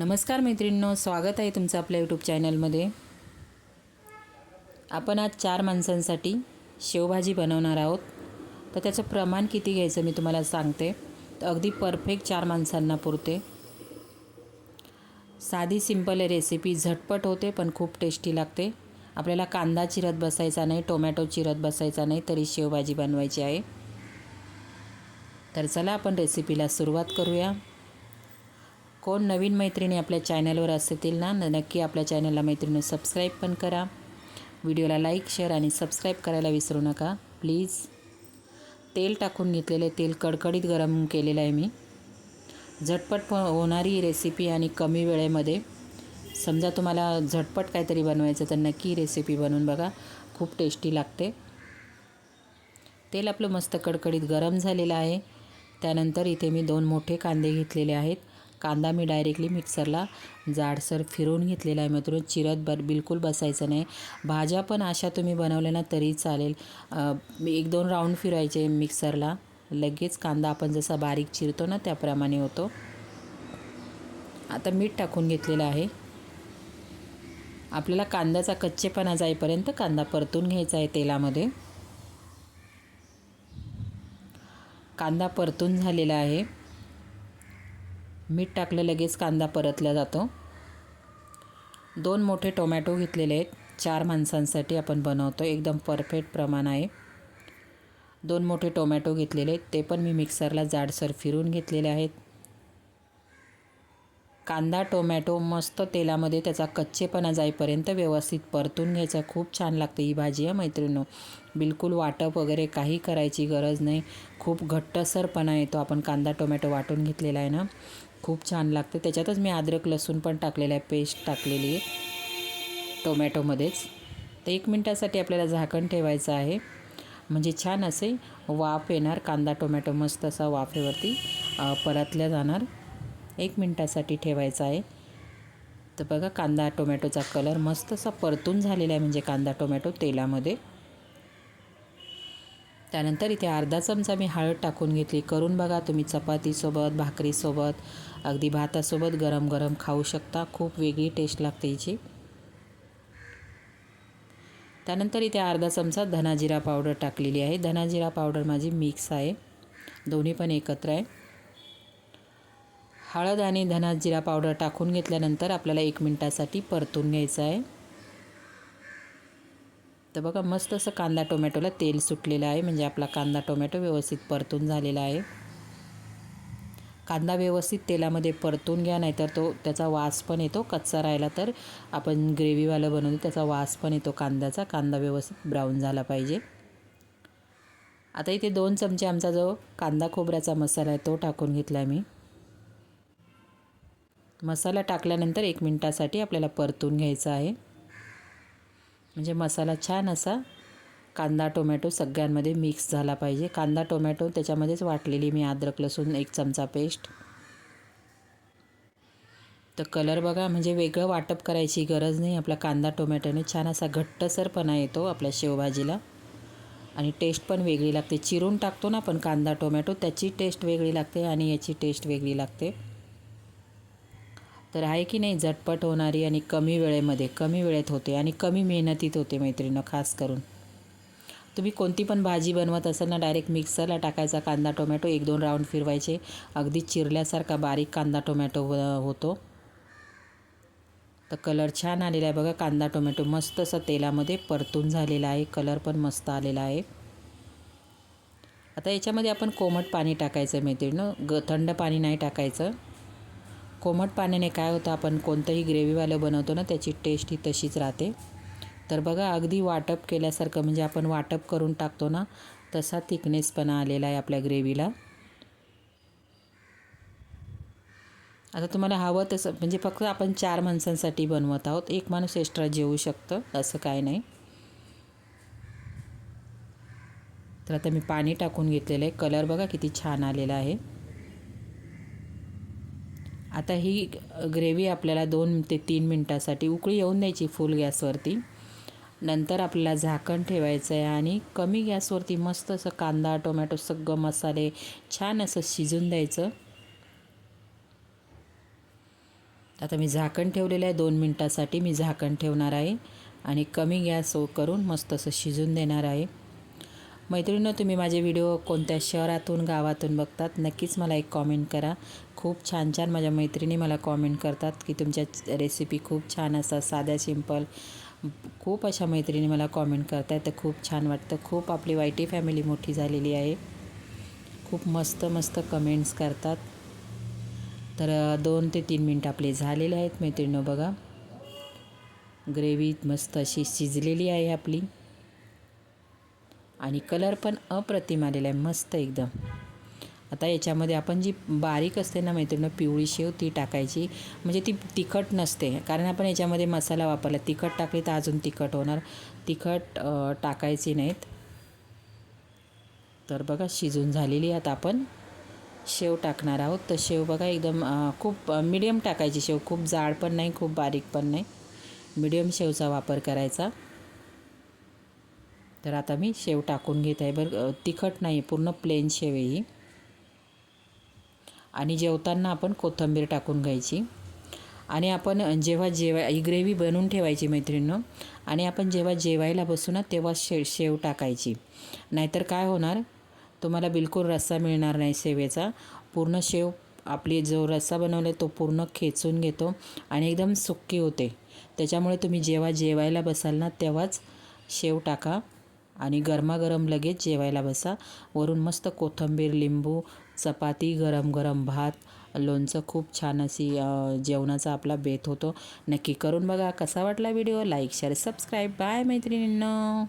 नमस्कार मैत्रिणींनो स्वागत आहे तुमचं आपल्या यूट्यूब चॅनलमध्ये आपण आज चार माणसांसाठी शेवभाजी बनवणार आहोत. तर त्याचं प्रमाण किती घ्यायचं मी तुम्हाला सांगते. तर अगदी परफेक्ट चार माणसांना पुरते. साधी सिंपल रेसिपी झटपट होते पण खूप टेस्टी लागते. आपल्याला कांदा चिरत बसायचा नाही टोमॅटो चिरत बसायचा नाही तरी शेवभाजी बनवायची आहे. तर चला आपण रेसिपीला सुरुवात करूया. कोण नवीन मैत्रिणी आपल्या चॅनलवर असतील ना न- नक्की आपल्या चॅनलला मैत्रिणी सबस्क्राईब पण करा. व्हिडिओला लाईक शेअर आणि सबस्क्राईब करायला विसरू नका. प्लीज तेल टाकून घेतलेले तेल कडकडीत गरम केलेलं आहे मी. झटपट प होणारी रेसिपी आणि कमी वेळेमध्ये. समजा तुम्हाला झटपट काहीतरी बनवायचं तर नक्की रेसिपी बनवून बघा. खूप टेस्टी लागते. तेल आपलं मस्त कडकडीत गरम झालेलं आहे. त्यानंतर इथे मी दोन मोठे कांदे घेतलेले आहेत. कांदा मी डायरेक्टली मिक्सरला जाडसर फिरवून घेतलेला आहे मित्रांनो. चिरत बर बिलकुल बसायचं नाही. भाज्या पण अशा तुम्ही बनवल्या ना तरी चालेल. एक दोन राऊंड फिरायचे मिक्सरला. लगेच कांदा आपण जसा बारीक चिरतो ना त्याप्रमाणे होतो. आता मीठ टाकून घेतलेलं आहे. आपल्याला कांद्याचा कच्चेपणा जाईपर्यंत कांदा परतून घ्यायचा आहे तेलामध्ये. कांदा परतून झालेला आहे. मीठ टाकलं लगेच कांदा परतला जातो. दोन मोठे टोमॅटो घेतलेले आहेत. चार माणसांसाठी आपण बनवतो. एकदम परफेक्ट प्रमाण आहे. दोन मोठे टोमॅटो घेतलेले आहेत. ते पण मी मिक्सरला जाडसर फिरून घेतलेले आहेत. कांदा टोमॅटो मस्त तेलामध्ये त्याचा कच्चेपणा जाईपर्यंत व्यवस्थित परतून घ्यायचा. खूप छान लागते ही भाजी आहे मैत्रिणीनो. बिलकुल वाटप वगैरे काही करायची गरज नाही. खूप घट्टसरपणा येतो. आपण कांदा टोमॅटो वाटून घेतलेला आहे ना. खूप छान लागते. त्याच्यातच मी अद्रक लसूण पण टाकलेलं आहे. पेस्ट टाकलेली आहे. टोमॅटोमध्येच. तर एक मिनटासाठी आपल्याला झाकण ठेवायचं आहे. म्हणजे छान असे वाफ येणार. कांदा टोमॅटो मस्त असा वाफेवरती परतल्या जाणार. एक मिनटासाठी ठेवायचा आहे. तर बघा कांदा टोमॅटोचा कलर मस्त असा परतून झालेला आहे. म्हणजे कांदा टोमॅटो तेलामध्ये. त्यानंतर इथे अर्धा चमचा मी हळद टाकून घेतली. करून बघा तुम्ही चपातीसोबत भाकरीसोबत अगदी भातासोबत गरम गरम खाऊ शकता. खूप वेगळी टेस्ट लागते हिची. त्यानंतर इथे अर्धा चमचा धनाजिरा पावडर टाकलेली आहे. धनाजिरा पावडर माझी मिक्स आहे. दोन्ही पण एकत्र आहे. हळद आणि धनाजिरा पावडर टाकून घेतल्यानंतर आपल्याला एक मिनटासाठी परतून घ्यायचं आहे. तर बघा मस्त असं कांदा टोमॅटोला तेल सुटलेलं आहे. म्हणजे आपला कांदा टोमॅटो व्यवस्थित परतून झालेला आहे. कांदा व्यवस्थित तेलामध्ये परतून घ्या नाहीतर तो त्याचा वास पण येतो. कच्चा राहिला तर आपण ग्रेव्हीवालं बनवतो त्याचा वास पण येतो कांद्याचा. कांदा व्यवस्थित ब्राऊन झाला पाहिजे. आता इथे दोन चमचे आमचा जो कांदा खोबऱ्याचा मसाला आहे तो टाकून घेतला आहे मी. मसाला टाकल्यानंतर एक मिनटासाठी आपल्याला परतून घ्यायचा आहे. म्हणजे मसाला छान असा कांदा टोमॅटो सगळ्यांमध्ये मिक्स झाला पाहिजे. कांदा टोमॅटो त्याच्यामध्येच वाटलेली मी अद्रक लसूण एक चमचा पेस्ट तर कलर बघा म्हणजे वेगळं वाटप करायची गरज नाही. आपला कांदा टोमॅटोने छान असा घट्टसरपणा येतो आपल्या शेवभाजीला. आणि टेस्ट पण वेगळी लागते. चिरून टाकतो ना आपण कांदा टोमॅटो त्याची टेस्ट वेगळी लागते आणि याची टेस्ट वेगळी लागते. तर आहे की नाही झटपट होणारी आणि कमी वेळेमध्ये कमी वेळेत होते आणि कमी मेहनतीत होते मैत्रिणीनं खास करून. तुम्ही कोणती पण भाजी बनवत असाल ना डायरेक्ट मिक्सरला टाकायचा कांदा टोमॅटो एक दोन राऊंड फिरवायचे. अगदी चिरल्यासारखा बारीक कांदा टोमॅटो हो, होतो. तर कलर छान आलेला आहे बघा कांदा टोमॅटो मस्त असं तेलामध्ये परतून झालेला आहे. कलर पण मस्त आलेला आहे. आता याच्यामध्ये आपण कोमट पाणी टाकायचं मैत्रिणीनं ग थंड पाणी नाही टाकायचं. कोमट पाण्याने काय होतं आपण कोणतंही ग्रेव्हीवालं बनवतो ना त्याची टेस्ट ही तशीच राहते. तर बघा अगदी वाटप केल्यासारखं म्हणजे आपण वाटप करून टाकतो ना तसा थिकनेसपणा आलेला आहे आपल्या ग्रेव्हीला. आता तुम्हाला हवं तसं म्हणजे फक्त आपण चार माणसांसाठी बनवत आहोत. एक माणूस एक्स्ट्रा जेवू शकतं असं काय नाही. तर आता मी पाणी टाकून घेतलेलं आहे. कलर बघा किती छान आलेला आहे. आता ही ग्रेव्ही आपल्याला दोन ते तीन मिनटासाठी उकळी येऊन द्यायची फुल गॅसवरती. नंतर आपल्याला झाकण ठेवायचं आहे आणि कमी गॅसवरती मस्त असं कांदा टोमॅटो सगळं मसाले छान असं शिजून द्यायचं. आता मी झाकण ठेवलेलं आहे दोन मिनटासाठी मी झाकण ठेवणार आहे आणि कमी गॅस करून मस्त असं शिजून देणार आहे. मैत्रिणीनं तुम्ही माझे व्हिडिओ कोणत्या शहरातून गावातून बघतात नक्कीच मला एक कॉमेंट करा. खूप छान छान माझ्या मैत्रिणी मला कॉमेंट करतात की तुमच्या रेसिपी खूप छान असतात साध्या सिंपल खूप अशा मैत्रिणी मला कॉमेंट करतात तर खूप छान वाटतं. खूप आपली वायटी फॅमिली मोठी झालेली आहे. खूप मस्त मस्त कमेंट्स करतात. तर दोन ते तीन मिनटं आपले झालेले आहेत मैत्रिणी बघा. ग्रेव्ही मस्त अशी शिजलेली आहे आपली. आणि कलर पण अप्रतिम आलेला आहे. मस्त एकदम. आता याच्यामध्ये आपण जी बारीक असते ना मैत्रिणी पिवळी शेव ती टाकायची. म्हणजे ती तिखट नसते. कारण आपण याच्यामध्ये मसाला वापरला तिखट टाकली तर अजून तिखट होणार. तिखट टाकायची नाहीत. तर बघा शिजून झालेली आता आपण. शेव टाकणार आहोत. तर शेव बघा एकदम खूप मिडियम टाकायची शेव. खूप जाड पण नाही खूप बारीक पण नाही. मिडियम शेवचा वापर करायचा. तर आता मी शेव टाकून घेत आहे बरं. तिखट नाही पूर्ण प्लेन शेव आहे ही. आणि जेवताना आपण कोथिंबीर टाकून घ्यायची. आणि आपण जेव्हा जेवा ही ग्रेव्ही बनवून ठेवायची मैत्रिणीनं. आणि आपण जेव्हा जेवायला बसू ना तेव्हा शे शेव टाकायची. नाहीतर काय होणार? तुम्हाला बिलकुल रस्सा मिळणार नाही शेवेचा. पूर्ण शेव आपली जो रस्सा बनवला आहे तो पूर्ण खेचून घेतो आणि एकदम सुक्की होते. त्याच्यामुळे तुम्ही जेव्हा जेवायला बसाल ना तेव्हाच शेव टाका. आणि गरमागरम लगेच जेवायला बसा. वरून मस्त कोथिंबीर लिंबू चपाती गरम गरम भात. लोणचं खूप छान अशी जेवणाचा आपला बेत होतो. नक्की करून बघा. कसा वाटला video? Like share subscribe. Bye मैत्रिणींना.